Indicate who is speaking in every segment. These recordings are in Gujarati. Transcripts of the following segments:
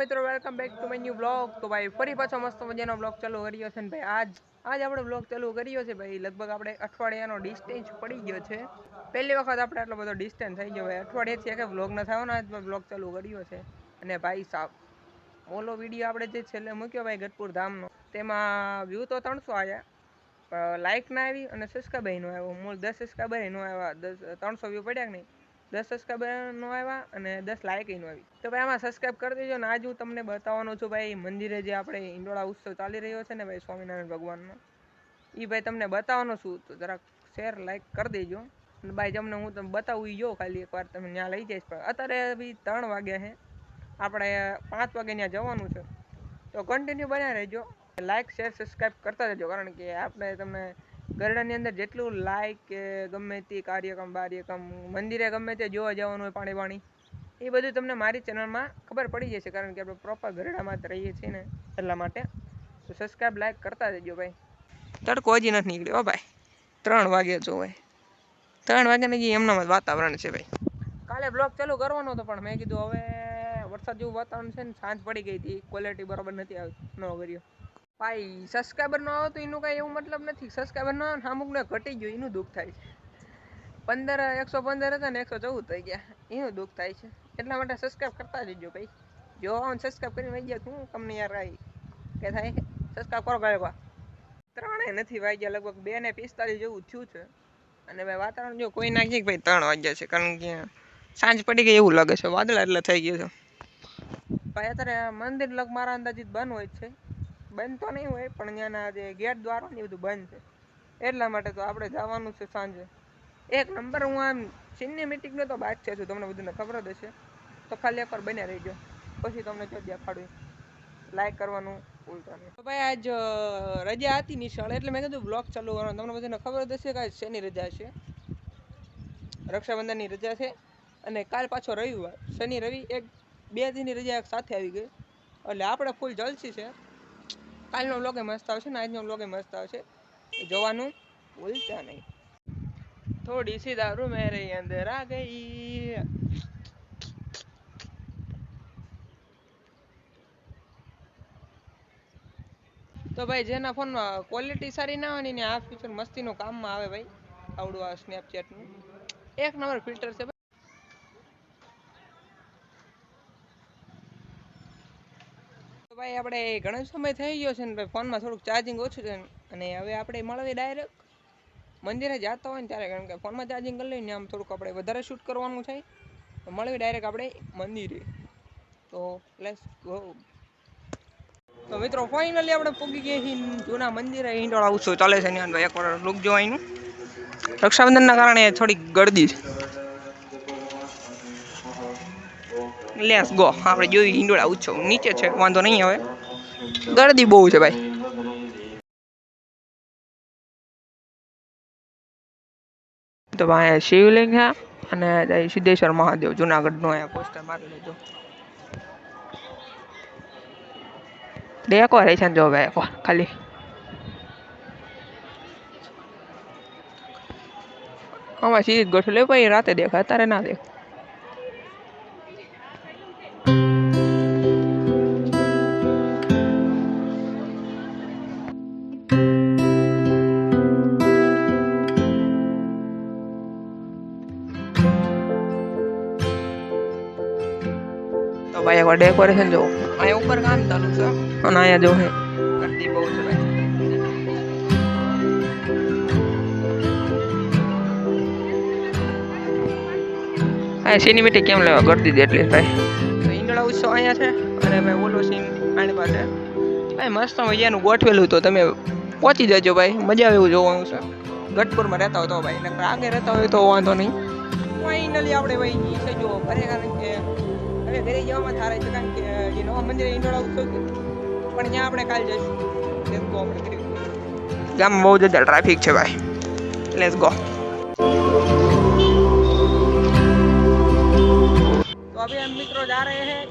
Speaker 1: મિત્રો welcome back to my new blog તો ભાઈ, ફરી પાછો મસ્ત મજાનો બ્લોગ ચાલુ કર્યો છે ને ભાઈ, આજ આજ આપણે બ્લોગ ચાલુ કર્યો છે ભાઈ. લગભગ આપણે અઠવાડિયાનો ડિસ્ટન્સ પડી ગયો છે. પહેલી વખત આપણે આટલો બધો ડિસ્ટન્સ થઈ ગયો ભાઈ. અઠવાડિયાથી કે બ્લોગ ન થયો ને આજ બ્લોગ ચાલુ કર્યો છે. અને ભાઈ સાહેબ ઓલો વીડિયો આપણે જે છેલ્લે મૂક્યો ભાઈ, ગઢપુર ધામનો, તેમાં વ્યૂ તો ત્રણસો આવ્યા લાઇક ના આવી અને સબસ્ક્રાઈબર નો આવ્યો. મૂળ દસ સબસ્ક્રાઈબર આવ્યા. દસ, ત્રણસો વ્યૂ પડ્યા કે નહીં? દસ સબસ્ક્રાઈબર નો આવ્યા અને દસ લાઇક નો આવી. તો ભાઈ આમાં સબસ્ક્રાઈબ કરી દેજો ને આજ હું તમને બતાવવાનો છું ભાઈ મંદિરે જે આપણે ઇંડોળા ઉત્સવ ચાલી રહ્યો છે ને ભાઈ સ્વામિનારાયણ ભગવાનનો એ ભાઈ તમને બતાવવાનો છું. તો જરાક શેર લાઇક કરી દેજો. અને ભાઈ તમને હું તમને બતાવું જો ખાલી એકવાર તમે ત્યાં લઈ જઈશ. પણ અત્યારે બી ત્રણ વાગ્યા છે. આપણે પાંચ વાગે ત્યાં જવાનું છે. તો કન્ટિન્યુ બન્યા રહેજો. લાઇક શેર સબસ્ક્રાઈબ કરતા રહેજો. કારણ કે આપણે તમને ગરડાની અંદર જેટલું લાઇક કે ગમે તે કાર્યક્રમ, બાર્યક્રમ, મંદિરે ગમે તે જોવા જવાનું હોય પાણી પાણી એ બધું તમને મારી ચેનલમાં ખબર પડી જશે, કારણ કે આપણે પ્રોપર ગરડામાં જ રહીએ છીએ ને. એટલા માટે તો સબસ્ક્રાઈબ લાઇક કરતા જજો ભાઈ. તડકો હજી નથી નીકળ્યો ભાઈ. ત્રણ વાગે જો ભાઈ ત્રણ વાગ્યાને જે એમનામાં જ વાતાવરણ છે ભાઈ. કાલે બ્લોગ ચાલુ કરવાનો હતો, પણ મેં કીધું હવે વરસાદ જેવું વાતાવરણ છે ને, સાંજ પડી ગઈ હતી. ક્વોલિટી બરોબર નથી આવતી. ન કર્યો. ભાઈ સબસ્ક્રાઈબર ન આવે તો એનું કાંઈ એવું મતલબ નથી. સબસ્ક્રાઈબર ન આવે ને અમુકને ઘટી ગયું, એનું દુઃખ થાય છે. પંદર, એકસો પંદર હતા ને એકસો ચૌદ થઈ ગયા. એનું દુઃખ થાય છે. એટલા માટે સબસ્ક્રાઈબ કરતા જજો ભાઈ. જો આવો ને સબસ્ક્રાઈબ કરીને વહી ગયા હું તમને યાર આવી કે થાય? સબસ્ક્રાઈબ કરો ભાઈ ત્રણે નથી વાગ્યા, લગભગ બે ને પિસ્તાલીસ જેવું થયું છે. અને ભાઈ વાતાવરણ જો કોઈ નાખીએ કે ભાઈ ત્રણ વાગ્યા છે, કારણ કે સાંજ પડી ગઈ એવું લાગે છે. વાદળા એટલે થઈ ગયું છે. ભાઈ અત્યારે મંદિર લગ મારા અંદાજિત બંધ હોય છે. બંધ તો નહીં હોય, પણ ત્યાંના જે ગેટ દ્વારો ને બધું બંધ છે. એટલા માટે તો આપણે જવાનું છે સાંજે. એક નંબર હું આમ સિનેમેટિકનો તો બાદશાહ છું, તમને બધાને ખબર જ હશે. તો ખાલી એકવાર બને રહીજો. પછી તમને જો દેખાડું લાઈક કરવાનું ભૂલતા નહીં. ભાઈ આજ રજા હતી નિશાળ એટલે મેં કીધું બ્લોગ ચાલુ કરવાનું. તમને બધાને ખબર જ હશે કે શેની રજા છે. રક્ષાબંધનની રજા છે અને કાલ પાછો રવિવાર. શનિ, રવિ એક બે દિનની રજા એક સાથે આવી ગઈ. એટલે આપણે ફૂલ જલસી છે. કાલનો વ્લોગે મસ્ત આવશે ને આજનો વ્લોગે મસ્ત આવશે. જોવાનું ભૂલતા નહીં. થોડી સી દારૂ મેરે અંદર આ ગઈ. તો ભાઈ જેના ફોનમાં ક્વોલિટી સારી ના હોય ને આ ફીચર મસ્તીનું કામમાં આવે ભાઈ. આવડું આ સ્નેપચેટનું એક નંબર ફિલ્ટર છે ભાઈ, આપણે ઘણો સમય થઈ ગયો છે ને ભાઈ, ફોનમાં થોડુંક ચાર્જિંગ ઓછું છે અને હવે આપણે મળવી ડાયરેક્ટ મંદિરે જતા હોય ને ત્યારે, કારણ કે ફોનમાં ચાર્જિંગ કરી લઈને આમ થોડુંક આપણે વધારે શૂટ કરવાનું છે. મળવી ડાયરેક્ટ આપણે મંદિરે. તો લેટ્સ ગો તો મિત્રો ફાઇનલી આપણે પૂગી ગયા છીએ જૂના મંદિરે. હિંડોળા ઉત્સવ ચાલે છે ને ભાઈ એકવાર લુક જોવાનું રક્ષાબંધનના કારણે થોડીક ગળદી છે. લેસ ગો આપણે જોયું હિંડોળા ઉછો. નીચે છે. વાંધો નહીં હવે. ગળદી બહુ છે ભાઈ. તો ભાઈ શિવલિંગ છે અને સિદ્ધેશ્વર મહાદેવ જુનાગઢનું અહીંયા પોસ્ટર મારી રે છે, જો. ભાઈ એકવાર ખાલી. આમાં સીધી ગોઠવી લે ભાઈ રાતે દેખાય, અત્યારે ના દેખ તો ભાઈ એકવાર ડેકોરેશન જો અહીંયા ઉપર કામ ચાલુ છે. અને અહીંયા જો હે. ગરદી બહુ છે ભાઈ. આ સિનેમેટિક કેમ લેવા ગરદી દે એટલે ભાઈ? તો ઈંડળા ઉત્સવ અહીંયા છે. અને ભાઈ ઓલો સીન આની પાસે ભાઈ મસ્ત મજાનું ગોઠવેલું તો તમે પહોંચી જજો ભાઈ. મજા આવે એવું જોવાનું છે. ગઢપુરમાં રહેતા હોય તો ભાઈ. નકર આગે રહેતા હોય તો વાંધો નહીં. ફાઇનલી આપણે ભાઈ છે જો ઘરે કારણ કે હવે ઘરે જવામાં થારે છે કારણ કે જે નવા મંદિરે ઈંડોળા ઉત્સવ છે પણ ત્યાં આપણે કાલ જઈશું લેટ્સ ગો આપણે કરી ગામમાં બહુ જતા ટ્રાફિક છે ભાઈ લેટ્સ ગો तो अभी हम मित्रों जा रहे हैं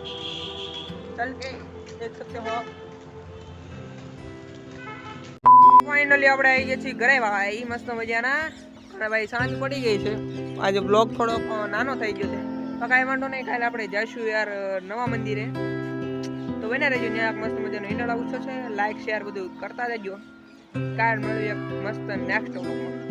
Speaker 1: चल के देख सकते हो आप ફાઇનલી આપણે આવી ગયા છીએ ઘરે ભાઈ મસ્ત મજાના અને ભાઈ સાંજ પડી ગઈ છે આજે બ્લોગ થોડોક નાનો થઈ ગયો છે તો કાંઈ વાંધો નહીં, કાલે આપણે જઈશું યાર નવા મંદિરે. બને રહેજો ત્યાં મસ્ત મજાનો ઈંડાળા ઉત્સવ છે. લાઈક શેર બધું કરતા રહેજો. કાલ મળ્યું એક મસ્ત નેક્સ્ટ વ્લોગમાં